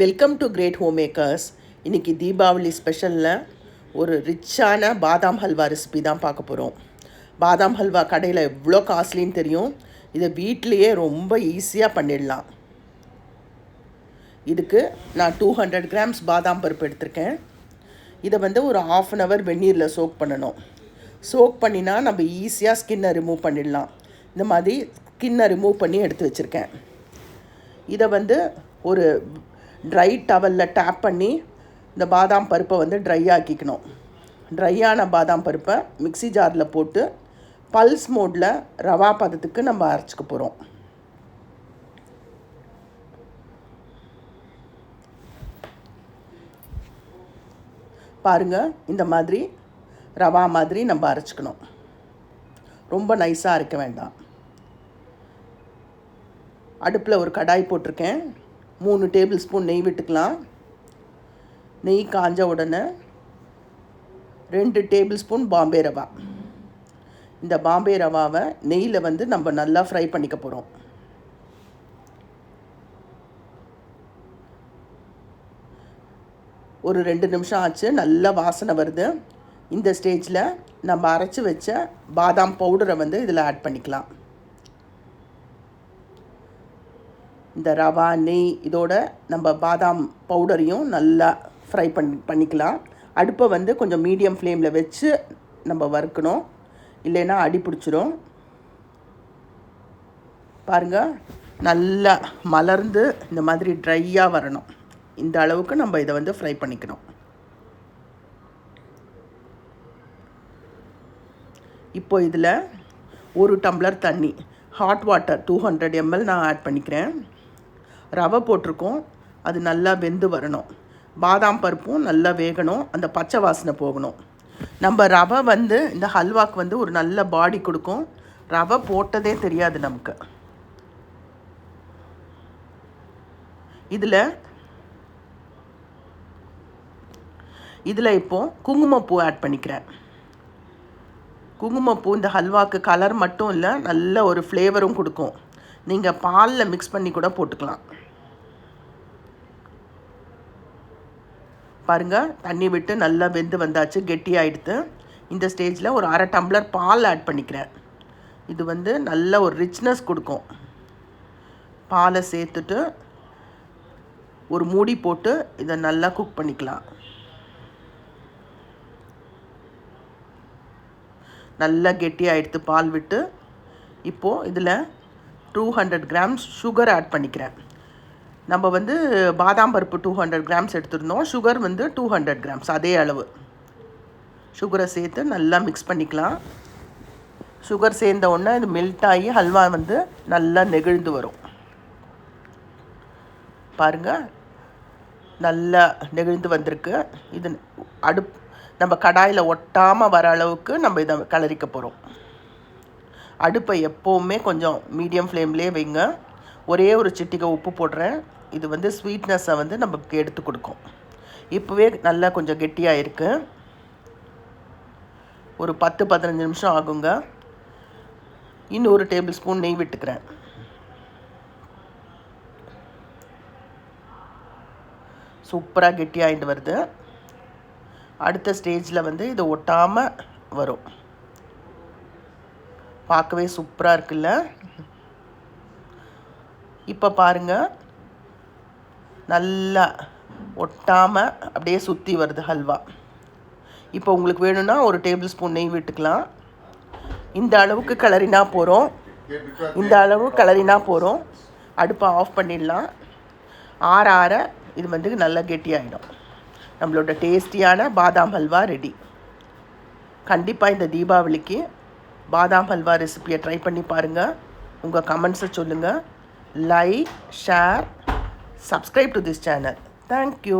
Welcome to great home makers இன்றைக்கி தீபாவளி ஸ்பெஷலில் ஒரு ரிச்சான பாதாம் ஹல்வா ரெசிபி தான் பார்க்க போகிறோம் பாதாம் ஹல்வா கடையில் எவ்வளோ காஸ்ட்லின்னு தெரியும். இதை வீட்டிலையே ரொம்ப ஈஸியாக பண்ணிடலாம். இதுக்கு நான் டூ ஹண்ட்ரட் கிராம்ஸ் பாதாம் பருப்பு எடுத்திருக்கேன். இதை வந்து ஒரு ஆஃப் அன் ஹவர் வெந்நீரில் சோக் பண்ணணும். சோக் பண்ணினா நம்ம ஈஸியாக ஸ்கின்னை ரிமூவ் பண்ணிடலாம். இந்த மாதிரி ஸ்கின்னை ரிமூவ் பண்ணி எடுத்து வச்சுருக்கேன். இதை வந்து ஒரு ட்ரை டவலில் டேப் பண்ணி இந்த பாதாம் பருப்பை வந்து ட்ரை ஆக்கிக்கணும். ட்ரையான பாதாம் பருப்பை மிக்ஸி ஜாரில் போட்டு பல்ஸ் மோடில் ரவா பதத்துக்கு நம்ம அரைச்சிக்க போகிறோம் பாருங்கள் இந்த மாதிரி ரவா மாதிரி நம்ம அரைச்சிக்கணும். ரொம்ப நைஸாக அரைக்க வேண்டாம். அடுப்பில் ஒரு கடாய் போட்டிருக்கேன். மூணு டேபிள் ஸ்பூன் நெய் விட்டுக்கலாம். நெய் காஞ்ச உடனே ரெண்டு டேபிள் ஸ்பூன் பாம்பே ரவா. இந்த பாம்பே ரவாவை நெய்யில் வந்து நம்ம நல்லா ஃப்ரை பண்ணிக்க போகிறோம் ஒரு ரெண்டு நிமிஷம் ஆச்சு நல்ல வாசனை வருது. இந்த ஸ்டேஜில் நம்ம அரைச்சி வச்ச பாதாம் பவுடரை வந்து இதில் ஆட் பண்ணிக்கலாம். இந்த ரவா நெய் இதோட நம்ம பாதாம் பவுடரையும் நல்லா ஃப்ரை பண்ணி பண்ணிக்கலாம். அடுப்பை வந்து கொஞ்சம் மீடியம் ஃப்ளேமில் வச்சு நம்ம வறுக்கணும். இல்லைன்னா அடி பிடிச்சிரும். பாருங்கள் நல்லா மலர்ந்து இந்த மாதிரி ட்ரையாக வரணும். இந்த அளவுக்கு நம்ம இதை வந்து ஃப்ரை பண்ணிக்கணும். இப்போ இதில் ஒரு டம்ளர் தண்ணி hot water two hundred ml நான் ஆட் பண்ணிக்கிறேன். ரவை போட்டிருக்கோம். அது நல்லா வெந்து வரணும். பாதாம் பருப்பும் நல்லா வேகணும். அந்த பச்சை வாசனை போகணும். நம்ம ரவை வந்து இந்த ஹல்வாக்கு வந்து ஒரு நல்ல பாடி கொடுக்கும். ரவை போட்டதே தெரியாது நமக்கு. இதில் இதில் இப்போது குங்குமப்பூ ஆட் பண்ணிக்கிறேன். குங்குமப்பூ இந்த ஹல்வாக்கு கலர் மட்டும் இல்லை நல்ல ஒரு ஃப்ளேவரும் கொடுக்கும். நீங்கள் பாலில் மிக்ஸ் பண்ணி கூட போட்டுக்கலாம். பாருங்கள் தண்ணி விட்டு நல்லா வெந்து வந்தாச்சு கெட்டியாகிடுது இந்த ஸ்டேஜில் ஒரு அரை டம்ளர் பால் ஆட் பண்ணிக்கிறேன். இது வந்து நல்ல ஒரு ரிச்னஸ் கொடுக்கும். பாலை சேர்த்துட்டு ஒரு மூடி போட்டு இதை நல்லா குக் பண்ணிக்கலாம். நல்லா கெட்டியாகிடுத்து பால் விட்டு. இப்போது இதில் two hundred grams sugar add பண்ணிக்கிறேன். நம்ம வந்து பாதாம் பருப்பு டூ ஹண்ட்ரட் கிராம்ஸ் எடுத்துருந்தோம். சுகர் வந்து டூ ஹண்ட்ரட் கிராம்ஸ் அதே அளவு. சுகரை சேர்த்து நல்லா மிக்ஸ் பண்ணிக்கலாம். சுகர் சேர்ந்த உடனே இது மெல்ட் ஆகி ஹல்வா வந்து நல்லா நெகிழ்ந்து வரும். பாருங்கள் நல்லா நெகிழ்ந்து வந்திருக்கு. இது அடுப் நம்ம கடாயில் ஒட்டாமல் வர அளவுக்கு நம்ம இதை கலரிக்க போகிறோம் அடுப்பை எப்போவுமே கொஞ்சம் மீடியம் ஃப்ளேம்லேயே வைங்க. ஒரே ஒரு சிட்டிகை உப்பு போடுறேன். இது வந்து ஸ்வீட்னஸை வந்து நமக்கு எடுத்து கொடுக்கும். இப்போவே நல்லா கொஞ்சம் கெட்டியாக இருக்குது ஒரு பத்து பதினஞ்சு நிமிஷம் ஆகுங்க. இன்னொரு டேபிள் ஸ்பூன் நெய் விட்டுக்கிறேன். சூப்பராக கெட்டியாகிட்டு வருது. அடுத்த ஸ்டேஜில் வந்து இது ஒட்டாமல் வரும். பார்க்கவே சூப்பராக இருக்குல்ல? இப்போ பாருங்கள் நல்லா ஒட்டாமல் அப்படியே சுற்றி வருது ஹல்வா. இப்போ உங்களுக்கு வேணும்னா ஒரு டேபிள் ஸ்பூன் நெய் விட்டுக்கலாம். இந்த அளவுக்கு கலரினா போகிறோம் இந்த அளவு கலரினா போகிறோம் அடுப்பை ஆஃப் பண்ணிடலாம். ஆற ஆற இது வந்து நல்லா கெட்டியாகிடும் நம்மளோட டேஸ்டியான பாதாம் ஹல்வா ரெடி. கண்டிப்பாக இந்த தீபாவளிக்கு பாதாம் ஹல்வா ரெசிப்பியை ட்ரை பண்ணி பாருங்கள் உங்கள் கமெண்ட்ஸை சொல்லுங்கள் like share subscribe to this channel thank you